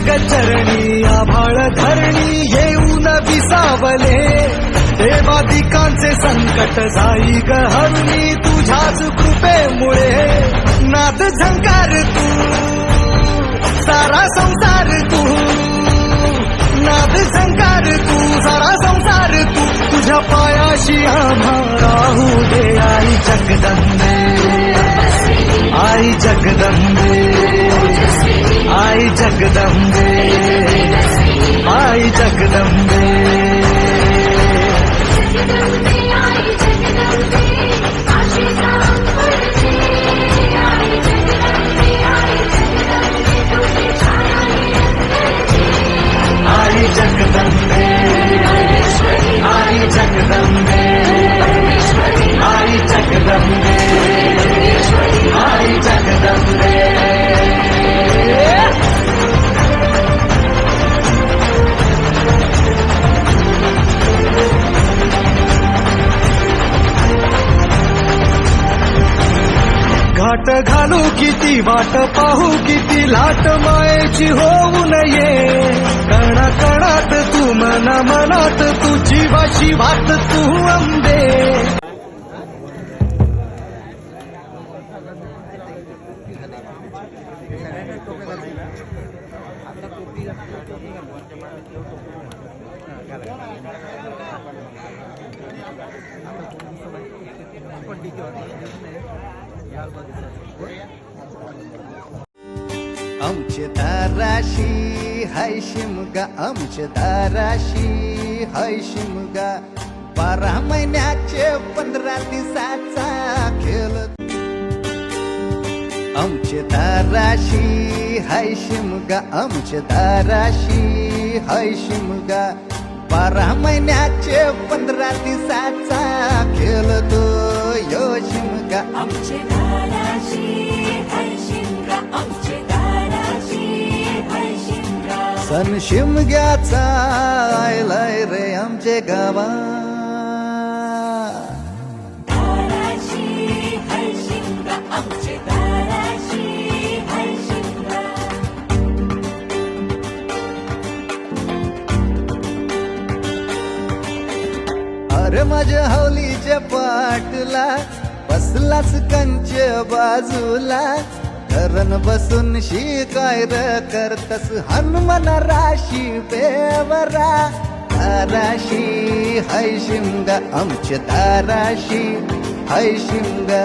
जगचरणी आभाळ धरणी येऊन विसावले. देवादिकांचे संकट जाई गहरणी तुझ्याच कृपेमुळे. नाद झंकार तू सारा संसार तू. नाद झंकार జగదంబే. మాయి జగదంబే. ఆశీర్వాద किती वाट पाहू किती लाट मायेची होऊ नये कणा कणात तू मना मनात तू, जीवाची वाट तू अंबे. आमचे दाराशी हाय शिमगा आमचे दाराशी हाय शिमगा बारा महिन्याचे पंधरा दिवसाचा खेळ. आमचे दाराशी हाय शिमगा आमचे दाराशी हाय शिमगा बारा महिन्याचे पंधरा दिवसाचा खेळतो यो शिमगा. आमचे सन शिमग्याचा आयलाय रे आमचे गावा अरे माझ्या हौलीच्या पाटला बसलाच कंच बाजूला. धरण बसून शिकाय र करतस हनुमान राशी बेवरा. ताराशी हाय शिमगा आमच्या ताराशी शिमगा.